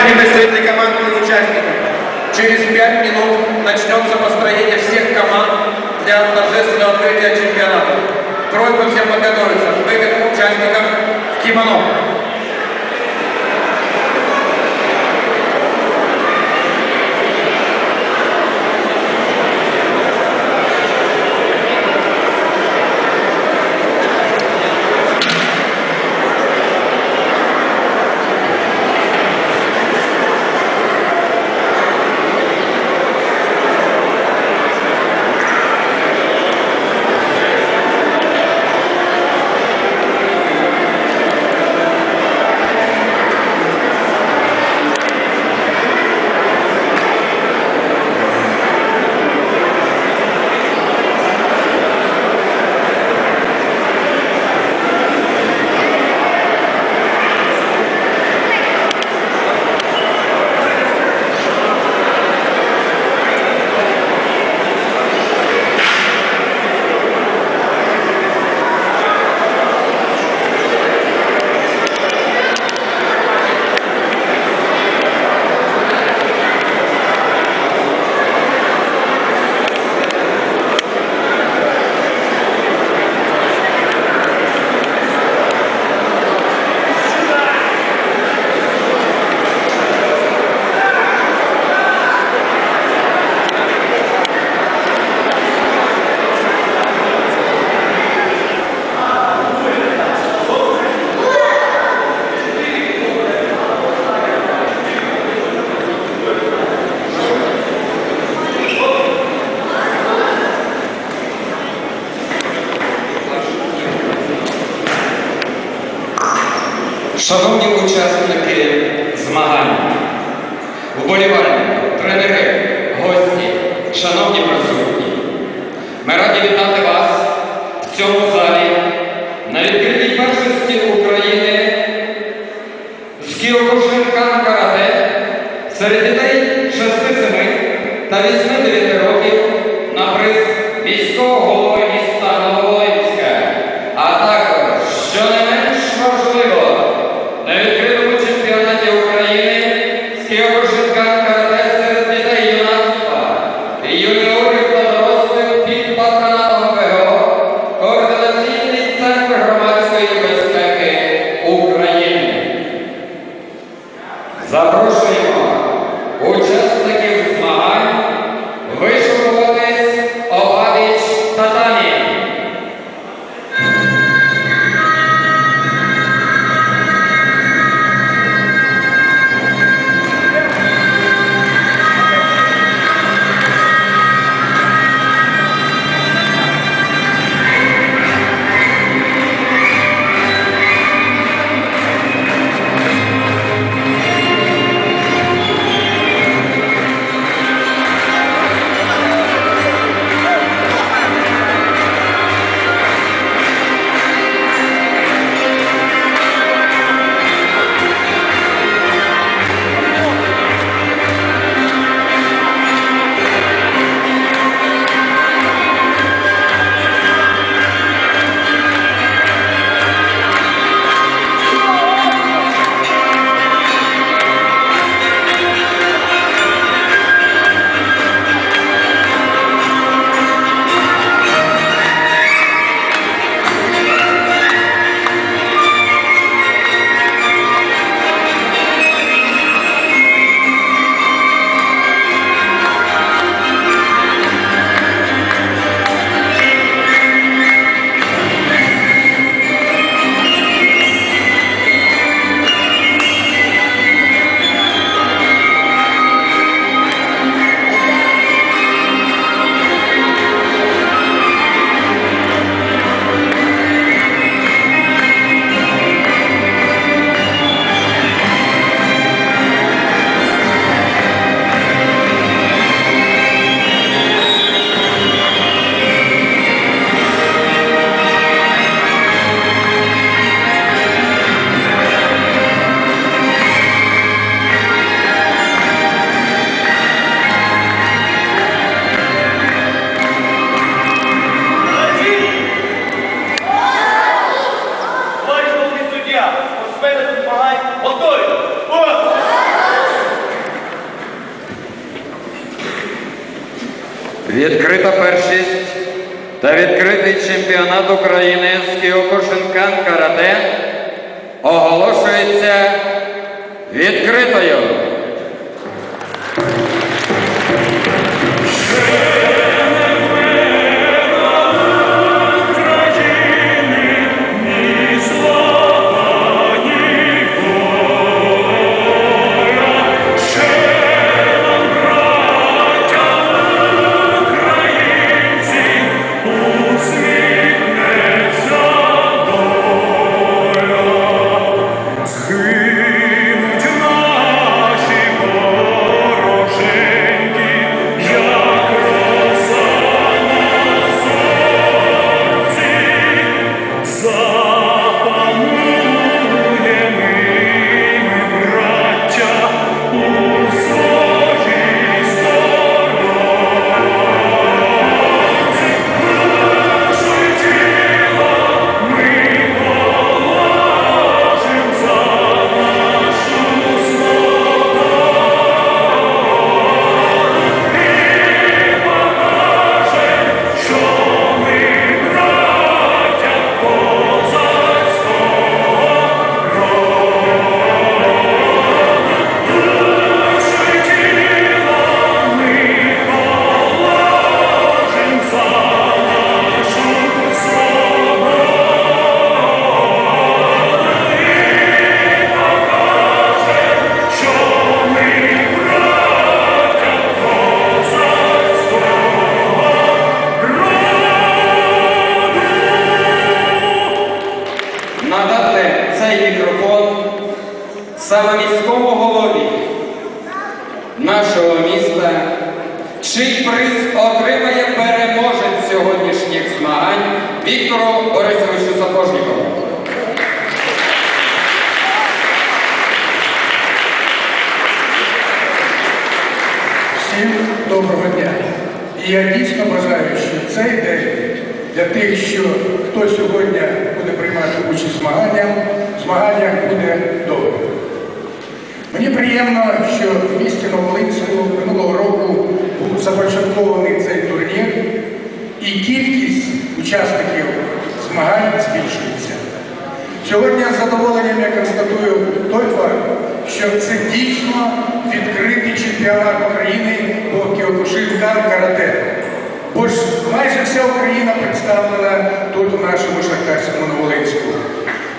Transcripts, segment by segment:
Внимание представителей команд и участников. Через 5 минут начнется построение всех команд для торжественного открытия чемпионата. Шановні учасники змагань, вболівальники, Відкрита першість та відкритий чемпіонат України з Кіокушинкан Карате оголошується відкритою. Я дійсно бажаю, що цей день для тих, що хто сьогодні буде приймати участь в змаганнях, буде добре. Мені приємно, що в місті Новолинську минулого року був започаткований цей турнір, і кількість учасників змагань збільшується. Сьогодні з задоволенням я констатую той факт, що це дійсно відкритий чемпіонат України по кіокушинкан карате. Бо ж майже вся Україна представлена тут у нашому Шахтарському Новолинську.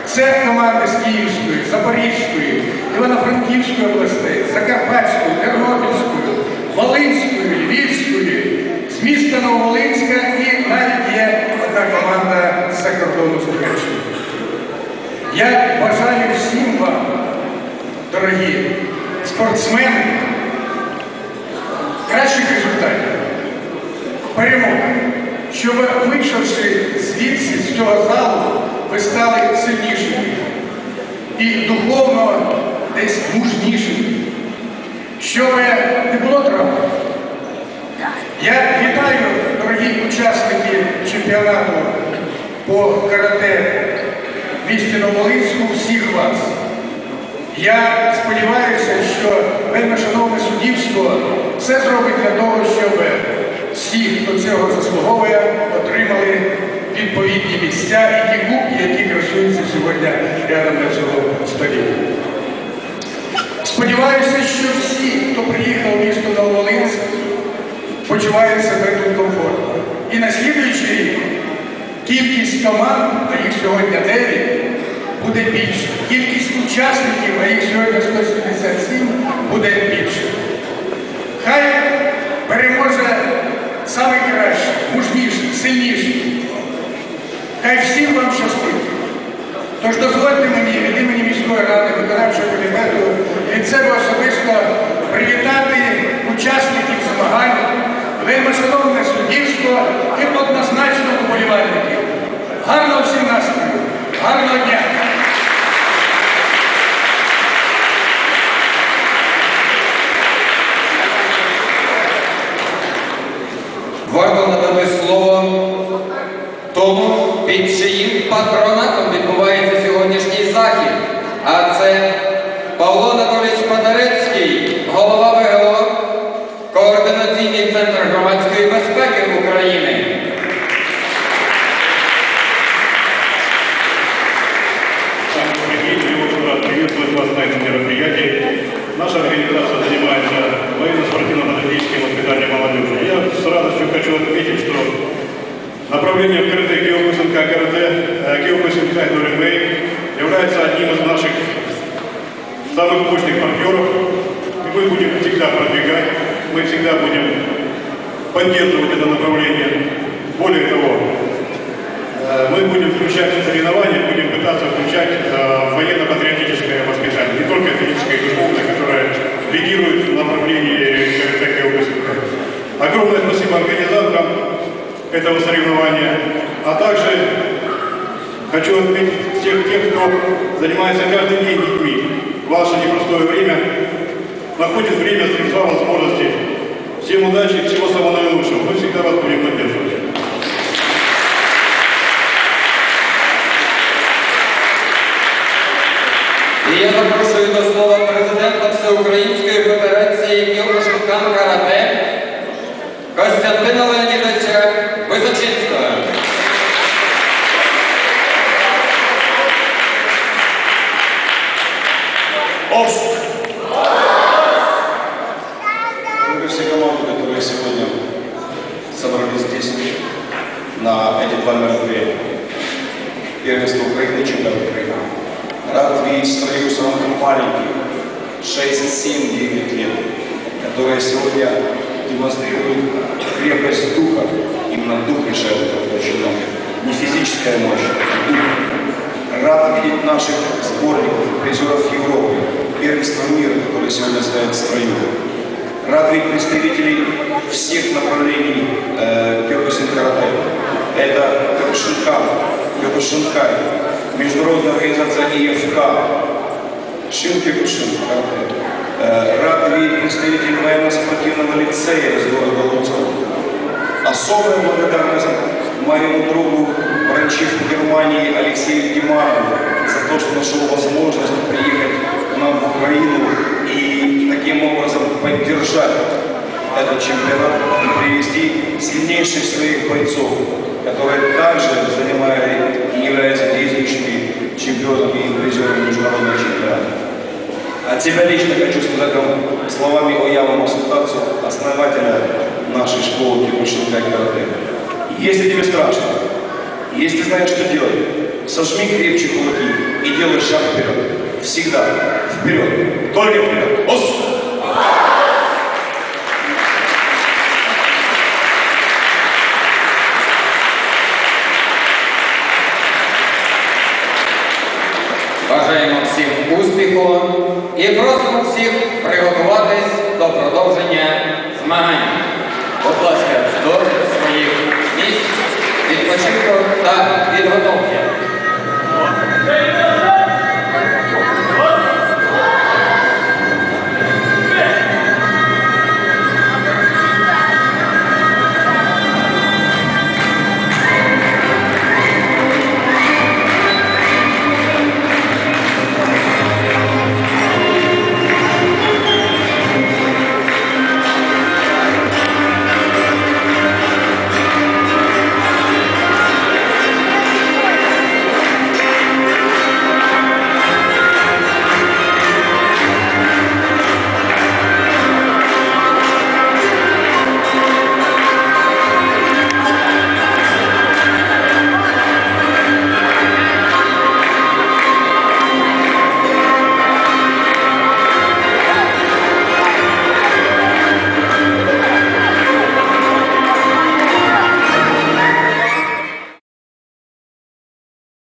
Це команди з Київської, Запорізької, Івано-Франківської областей, Закарпатської, Тернопільської, Волинської, Львівської, з міста Нововолинська і навіть є одна команда з Туреччини. Я бажаю всім вам, дорогі спортсмени, кращих результатів, перемоги, щоб вийшовши звідси, з цього залу, ви стали сильнішими і духовно десь мужнішими, щоб не було травм. Я вітаю, дорогі учасники чемпіонату по карате в місті Новолинську всіх вас. Я сподіваюся, що вельми шановне суддівство все зробить для того, щоб всі, хто цього заслуговує, отримали відповідні місця і ті кубки, які красуються сьогодні рядом на цьому столі. Сподіваюся, що всі, хто приїхав в місто Нововолинськ, почувають себе тут комфортно. І на слідуючий рік кількість команд, а їх сьогодні 9, буде більше. Кількість учасників, а їх сьогодні 177, буде більше. Хай переможе найкраще, мужніше, сильніше. Хай всім вам щастить. Тож дозвольте мені від імені міської ради виконавчого комітету від себе особисто привітати учасників змагань, вельми шановне суддівство і однозначно вболівальників. Гарного всім настрою, гарного дня! Під чиїм патронатом відбувається сьогоднішній захід. А це Павло Анатолійович Подарецький, голова ВГО, Координаційний центр громадської безпеки України. Наша организация занимается военно-спортивно-аналитическим воспитанием молодежи. Я с радостью хочу отметить, что направление открытых геополитических Карате, э, Киокусенка Доринвей является одним из наших самых мощных партнеров. И мы будем всегда продвигать, мы всегда будем поддерживать это направление. Более того, э, мы будем включать в соревнования, будем пытаться включать э, военно-патриотическое воспитание, не только физическое и духовное, которое лидирует в направлении Киокусенка. Огромное спасибо организаторам этого соревнования, а также хочу отметить всех тех, кто занимается каждый день детьми. В ваше непростое время находит время, средства, возможности. Всем удачи и всего самого наилучшего. Мы всегда вас будем поддерживать. І я запрошую до слова президента Всеукраїнської Рад видеть страну самых маленьких, 6, 7, 9 лет, которые сегодня демонстрируют крепость духа. Именно дух решает это очень. Не физическая мощь, а дух. Рад видеть наших сборников, призеров Европы, первенства мира, которые сегодня стоят в строю. Рад видеть представителей всех направлений э, Кёкусин карате. Это Кёкушинкан, Кёкушинкай, Международная организация ИФК, Шин Кёкушин карате. Э, рад видеть представителей военно-спортивного лицея из города Луцка. Особая благодарность моему другу, врачеву Германии Алексею Диманову за то, что нашел возможность приехать к нам в Украину и таким образом поддержать этот чемпионат и привести сильнейших своих бойцов, От себя лично хочу сказать вам словами Оява Масутацу, основателя нашей школы Кирпичника и карате. Если тебе страшно, если знаешь, что делать, сожми крепче кулаки и делай шаг вперед. Всегда вперед. Только вперед. Ос! І просимо всіх приготуватись до продовження змагань. Будь ласка, до своїх місць, відпочинку та підготовки.